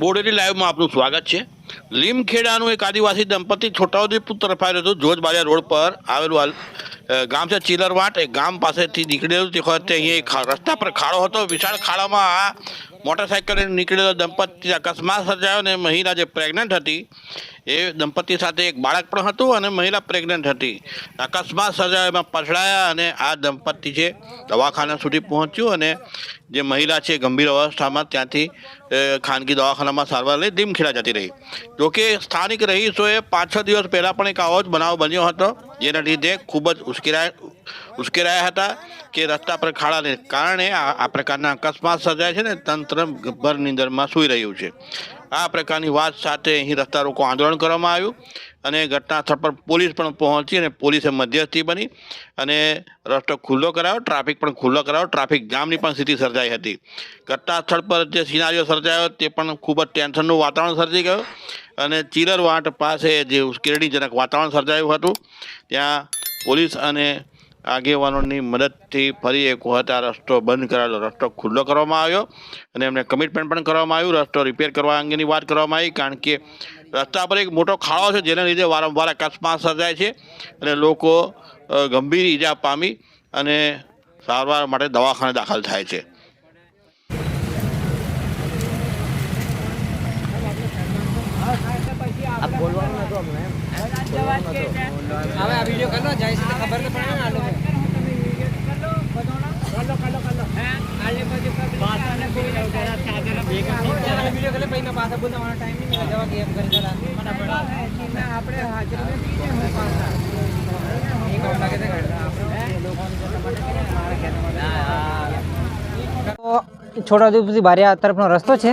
બોડેલી લાઈવમાં આપનું સ્વાગત છે. લીમખેડાનું એક આદિવાસી દંપતી છોટાઉદેપુર તરફ આવી હતું જોજ જોજબાજા રોડ પર આવેલું ગામ છે ચીલરવાટ. એ ગામ પાસેથી નીકળેલું, તે વખતે અહીંયા રસ્તા પર ખાડો હતો. વિશાળ ખાડામાં આ મોટરસાઇકલ નીકળેલો દંપતી અકસ્માત સર્જાયો અને મહિલા જે પ્રેગ્નન્ટ હતી, એ દંપતી સાથે એક બાળક પણ હતું અને મહિલા પ્રેગ્નન્ટ હતી. અકસ્માત સર્જાયો, એમાં પછડાયા અને આ દંપતી છે દવાખાના સુધી પહોંચ્યું અને જે મહિલા છે ગંભીર અવસ્થામાં ત્યાંથી ખાનગી દવાખાનામાં સારવાર લઈ દીમખેડા જતી રહી. જોકે સ્થાનિક રહીશોએ પાંચ છ દિવસ પહેલાં પણ એક આવો જ બનાવ બન્યો હતો, જેના લીધે ખૂબ જ ઉશ્કેરાય ઉશ્કેરાયા હતા કે રસ્તા પર ખાડાને કારણે આ પ્રકારના અકસ્માત સર્જાય છે ને તંત્ર ભર નિંદરમાં સૂઈ રહ્યું છે. આ પ્રકારની વાત સાથે અહીં રસ્તા રોકો આંદોલન કરવામાં આવ્યું અને ઘટના સ્થળ પર પોલીસ પણ પહોંચી અને પોલીસે મધ્યસ્થી બની અને રસ્તો ખુલ્લો કરાયો, ટ્રાફિક પણ ખુલ્લો કરાયો, ટ્રાફિક જામની પણ સ્થિતિ સર્જાઈ હતી. ઘટના સ્થળ પર જે સિનારીઓ સર્જાયો તે પણ ખૂબ જ ટેન્શનનું વાતાવરણ સર્જી ગયું અને ચીરરવાટ પાસે જે ઉશ્કેરણીજનક વાતાવરણ સર્જાયું હતું, ત્યાં પોલીસ અને આગેવાનોની મદદથી ફરી એક વખત આ રસ્તો બંધ કરાયેલો. રસ્તો ખુલ્લો કરવામાં આવ્યો અને એમને કમિટમેન્ટ પણ કરવામાં આવ્યું. રસ્તો રિપેર કરવા અંગેની વાત કરવામાં આવી કારણ કે રસ્તા પર એક મોટો ખાડો છે જેના લીધે વારંવાર અકસ્માત સર્જાય છે અને લોકો ગંભીર ઈજા પામી અને સારવાર માટે દવાખાને દાખલ થાય છે. હવે આ વીડિયો કરો જાય છે તો ખબર તો પડે ને આ લોકો વીડિયો કરે પછી બોલાવવાનો ટાઈમ નહીં જવા છોટાઉદેપુરથી બારિયા તરફનો રસ્તો છે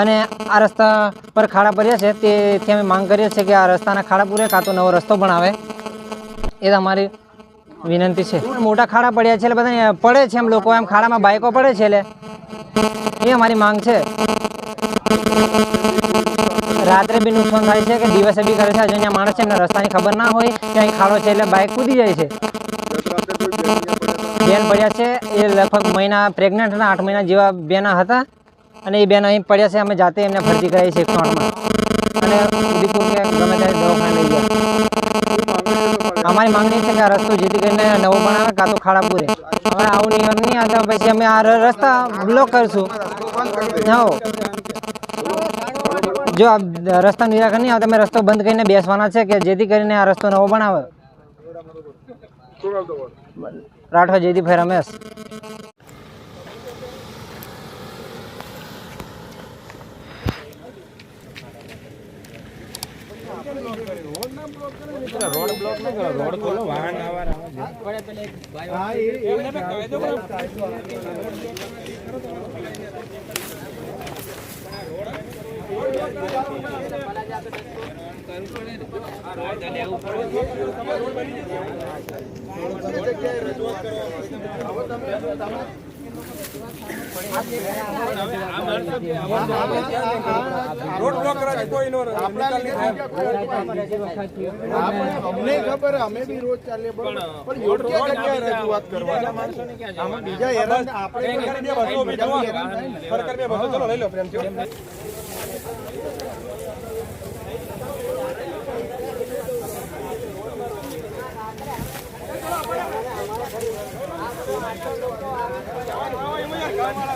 અને આ રસ્તા પર ખાડા પડ્યા છે. તેથી અમે માંગ કરીએ છીએ કે આ રસ્તાના ખાડા પૂરે કાં તો નવો રસ્તો બનાવે. એ અમારી વિનંતી છે. મોટા ખાડા પડ્યા છે એટલે બધા પડે છે એમ લોકો એમ. ખાડામાં બાઇકો પડે છે એટલે એ અમારી માંગ છે. રાત્રે બી નુકસાન થાય છે કે દિવસે બી કરે છે. હજુ અહીંયા માણસ છે એમને રસ્તાની ખબર ના હોય કે અહીં ખાડો છે એટલે બાઇક કૂદી જાય છે. બેન પડ્યા છે એ લગભગ મહિના પ્રેગ્નન્ટ હતા આઠ મહિના જેવા બેના હતા અને એ બેન અહીં પડ્યા છે. અમે જાતે એમને ભરતી કરાવી છે એકસો આઠમાં અને ગમે ત્યારે દવાખાને લઈ ગયા અમારી માંગણી છે કે આ રસ્તો જેથી કરીને નવો બનાવે કાં તો ખાડા પૂરે. હવે આવું નિયમ નહીં આવતા પછી અમે આ રસ્તા બ્લોક કરશું. હો. જો આ રસ્તા નિરાકરણ નહીં આવતા તમે રસ્તો બંધ કરીને બેસવાના છે કે જેથી કરીને આ રસ્તો નવો બનાવે? રાઠવા જયદીપભાઈ રમેશ અમને ખબર અમે બી રોજ ચાલીએ પણ યોગ્ય જગ્યાએ રજૂઆત કરવા બીજા હેરાન આપણે બીજા હેરાન ને.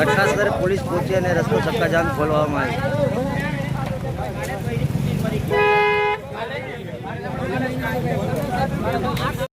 ઘટના સ્થળે પોલીસ પહોંચી અને રસ્તો ચક્કા જામ ખોલવામાં આવ્યો.